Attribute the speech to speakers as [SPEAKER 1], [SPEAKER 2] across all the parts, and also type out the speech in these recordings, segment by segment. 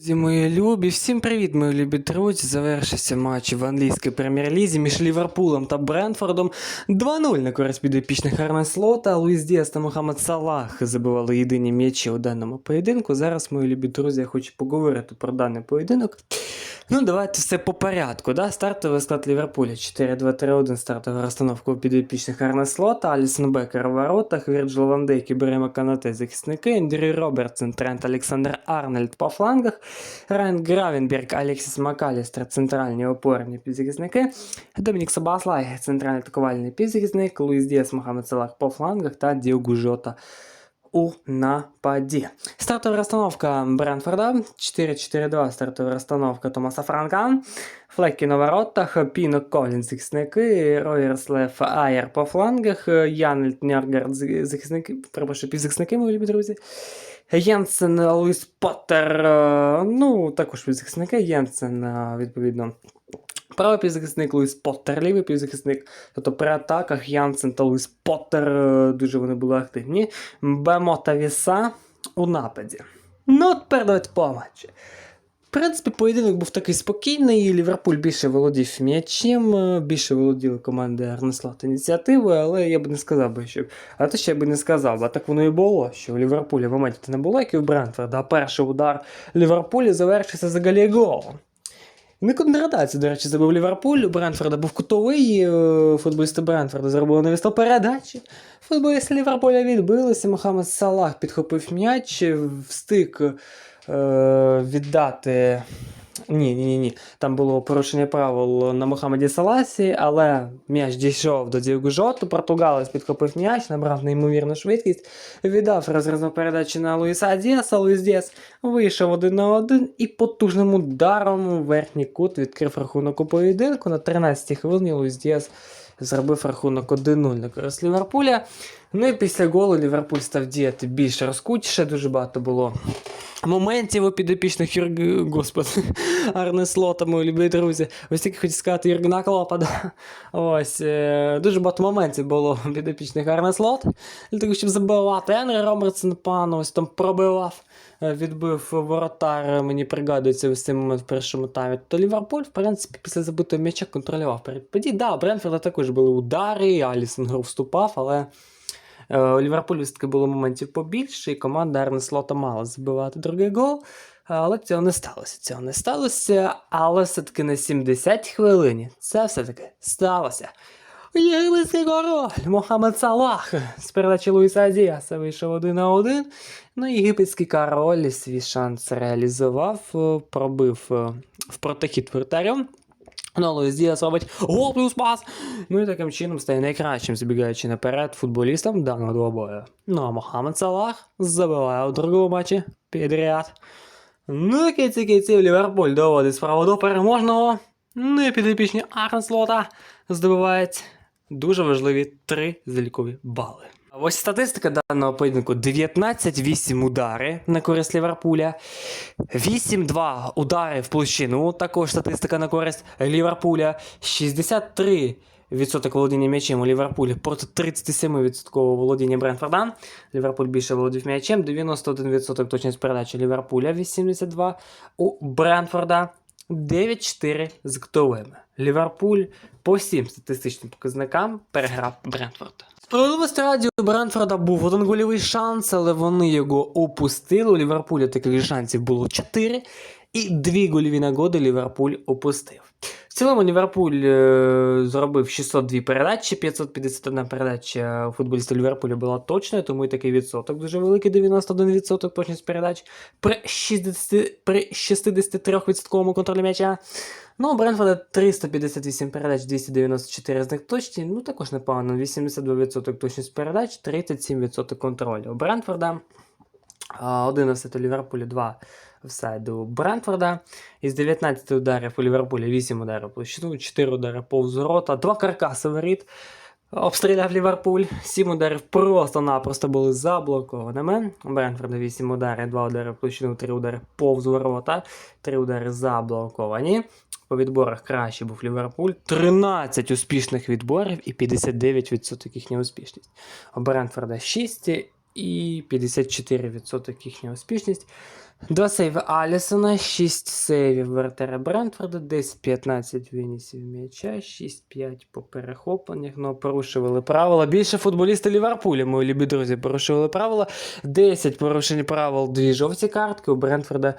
[SPEAKER 1] Друзі, мої любі, всім привіт, мої любі друзі. Завершився матч в англійській прем'єр-лізі між Ліверпулем та Бренфордом. 2-0 на користь підопічних Арне Слота. Луїс Діас та Мохамед Салах забивали єдині м'ячі у даному поєдинку. Зараз, мої любі друзі, я хочу поговорити про даний поєдинок. Ну, давайте все по порядку. Да? Стартовий склад Ліверпуля 4-2-3-1, стартова розстановка у підопічних Арне Слота, Алісон Бекер у воротах, Вірджил Ван і Берема Канате захисники, Ендрю Робертсон, Трент Олександр Арнольд по флангах, Райан Гравенберг, Алексіс Макалістер, центральні опорні півзахисники, Домінік Собаслай, центральний атакувальний півзахисник, Луїс Діас, Мохамед Салах по флангах та Діогу Жота у нападі. Стартова розстановка Бренфорда, 4-4-2 стартова розстановка Томаса Франка, Флекі на воротах, Піно Колін захисники, Роєрс Леф Айер по флангах, Янельт Няргард захисники, перепрошую, півзахисники, мої любі друзі. Єнсен, Луїс Поттер, е, ну, також півзахисники, Єнсен, е, відповідно. Правий півзахисник Луїс Поттер, лівий півзахисник. Тобто при атаках Янсен та Луїс Поттер е, дуже вони були активні. Бемо та Віса у нападі. Ну, тепер давайте по матчі. В принципі, поєдинок був такий спокійний, Ліверпуль більше володів м'ячем, е, більше володіли команди Арнеслот ініціативою, але я б не сказав би, що. А то ще я би не сказав, а так воно і було, що у Ліверпулі в моменті не було, як і у Брентфорда, перший удар Ліверпулі завершився за голом. Не контратацію, до речі, забив Ліверпуль. У бо був кутовий. е, Футболісти Бренфорда зробили навісто передачі. Футболісти Ліверпуля відбилися. Мохамед Салах підхопив м'яч, встиг е, віддати. Ні, ні, ні. Там було порушення правил на Мохамеді Саласі, але м'яч дійшов до Дієго Жоту. Португалець підхопив м'яч, набрав неймовірну швидкість, віддав розрізну передачу на Луїса Діаса. Луїс Діас вийшов один на один і потужним ударом у верхній кут відкрив рахунок у поєдинку. На 13-й хвилині Луїс Діас зробив рахунок 1-0 на користь Ліверпуля. Ну і після голу Ліверпуль став діяти більш розкутіше, дуже багато було. Моментів у підопічних Юрг... Господи, Арне Слота, мої любі друзі. Ось тільки хотів сказати Юргена Клопа. Да? Ось, е, дуже багато моментів було у підопічних Арне Слот. Для того, щоб забивати. Енрі Робертсон пану ось там пробивав, е, відбив воротар, мені пригадується ось цей момент в першому таймі. То Ліверпуль, в принципі, після забитого м'яча контролював перед подій. Да, Бренфорда також були удари, Алісон гру вступав, але. Е, У Ліверпулю все-таки було моментів побільше, і команда Арне Слота мала забивати другий гол. Але цього не сталося. Цього не сталося. Але все-таки на 70 хвилині це все-таки сталося. Єгипетський король Мохамед Салах з передачі Луїса Діаса вийшов один на один. Ну, єгипетський король свій шанс реалізував, пробив е, в протихід вратарем. Ну, Луїс Діас робить гол плюс пас. Ну і таким чином стає найкращим забігаючи наперед футболістом даного двобою. Ну а Мохамед Салах забиває у другому матчі підряд. Ну і кінці кінців Ліверпуль доводить справу до переможного. Ну і підопічні Арнслота здобувають дуже важливі три залікові бали. Ось статистика даного поєдинку: 19-8 удари на користь Ліверпуля, 8-2 удари в площину. Також статистика на користь Ліверпуля, 63 Відсоток володіння м'ячем у Ліверпулі проти 37% володіння Бренфорда. Ліверпуль більше володів м'ячем, 91% точність передачі Ліверпуля, 82 у Бренфорда. 9-4 з ктовими. Ліверпуль по всім статистичним показникам переграв Брентфорд. Справедливості раді у Бренфорда був один гольовий шанс, але вони його опустили. У Ліверпуля таких шансів було 4, і дві гольові нагоди Ліверпуль опустив. В цілому Ліверпуль е, зробив 602 передачі, 551 передача у футболіста Ліверпуля була точною, тому і такий відсоток дуже великий, 91% точність передач при, 60, при 63% контролі м'яча. Ну, у Бренфорда 358 передач, 294 з них точні, ну також непогано, 82% точність передач, 37% контролю. У Брентфорда а, 11 у Ліверпулі, 2 офсайди у Брентфорда. Із 19 ударів у Ліверпулі 8 ударів площину, 4 удари повз ворота, 2 каркаси воріт. Обстріляв Ліверпуль, 7 ударів просто-напросто були заблокованими. У Брентфорда 8 ударів, 2 удари в площину, 3 удари повз ворота, 3 удари заблоковані. По відборах краще був Ліверпуль. 13 успішних відборів і 59% їхня успішність. У Брентфорда 6 і 54% їхня успішність. Два сейви Алісона, 6 сейвів Вертера Брентфорда, 10-15 винісів м'яча, 6-5 по перехопленнях, ну порушували правила. Більше футболісти Ліверпуля, мої любі друзі, порушували правила. 10 порушень правил, дві жовті картки, у Брентфорда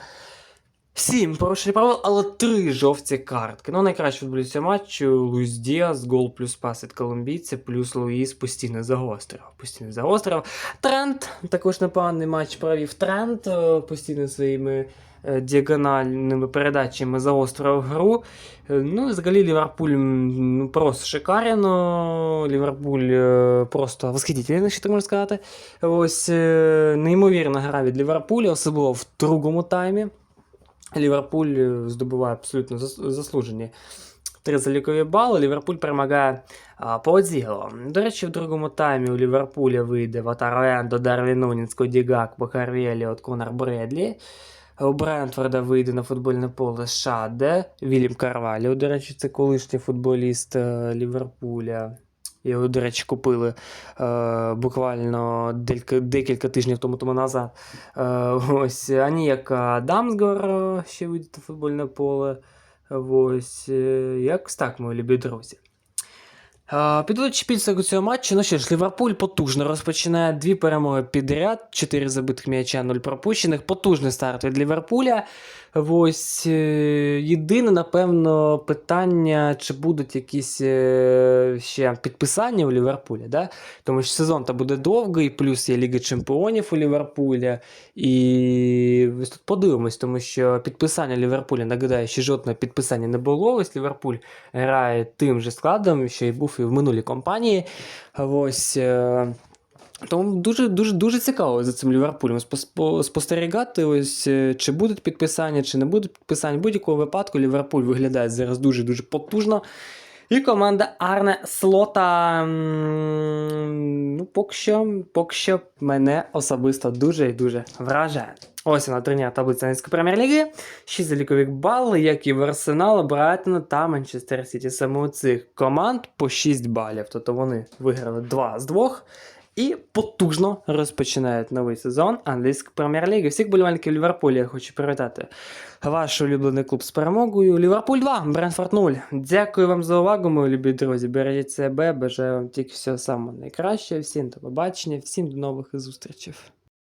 [SPEAKER 1] 7 порушень правил, але 3 жовті картки. Ну, найкращий футболіст цього матчу Луїс Діас, гол плюс пас від колумбійця, плюс Луїс постійно загострив. Постійно загострив. Трент також непоганий матч провів. Трент е, постійно своїми е, діагональними передачами загострив гру. Е, Ну, взагалі Ліверпуль ну, просто шикарно. Ліверпуль просто восхитительний, що так можна сказати. Ось неймовірна гра від Ліверпуля, особливо в другому таймі. Ліверпуль здобуває абсолютно заслужені три залікові бали. Ліверпуль перемагає по ділу. До речі, в другому таймі у Ліверпуля вийде Ватарвендо, Дарвін Нунінс, Кодігак, Бакарві, Еліот, Конор Бредлі. У Брентфорда вийде на футбольне поле Шаде, Вільям Карваліо, до речі, це колишній футболіст е, Ліверпуля. Його, до речі, купили е, буквально декілька, тижнів тому, тому назад. Е, ось Аніяка Дамсгор е, ще вийде на футбольне поле. Ось е, якось так, мої любі друзі. Е, Підводячи підсумок цього матчу, ну що ж, Ліверпуль потужно розпочинає дві перемоги підряд, 4 забитих м'яча, 0 пропущених. Потужний старт від Ліверпуля. Ось е, єдине, напевно, питання, чи будуть якісь е, ще підписання у Ліверпуля, да? тому що сезон то буде довгий, плюс є Ліга Чемпіонів у Ліверпуля. І ось тут подивимось, тому що підписання Ліверпуля, нагадаю, що жодного підписання не було. Ось Ліверпуль грає тим же складом, що і був і в минулій кампанії. Ось. Тому дуже дуже дуже цікаво за цим Ліверпулем спостерігати, ось е, чи будуть підписання, чи не будуть підписання. В будь-якому випадку Ліверпуль виглядає зараз дуже дуже потужно. І команда Арне Слота. Ну, поки що, поки що мене особисто дуже і дуже вражає. Ось вона турнірна таблиця англійської прем'єр-ліги. 6 залікових бал, як і в Арсенала, Брайтона та Манчестер Сіті. Саме у цих команд по 6 балів. Тобто вони виграли 2 з 2 і потужно розпочинають новий сезон англійської прем'єр-ліги. Всіх болівальників Ліверпуля я хочу привітати. Ваш улюблений клуб з перемогою. Ліверпуль 2, Бренфорд 0. Дякую вам за увагу, мої любі друзі. Бережіть себе, бажаю вам тільки всього найкращого. Всім до побачення, всім до нових зустрічей.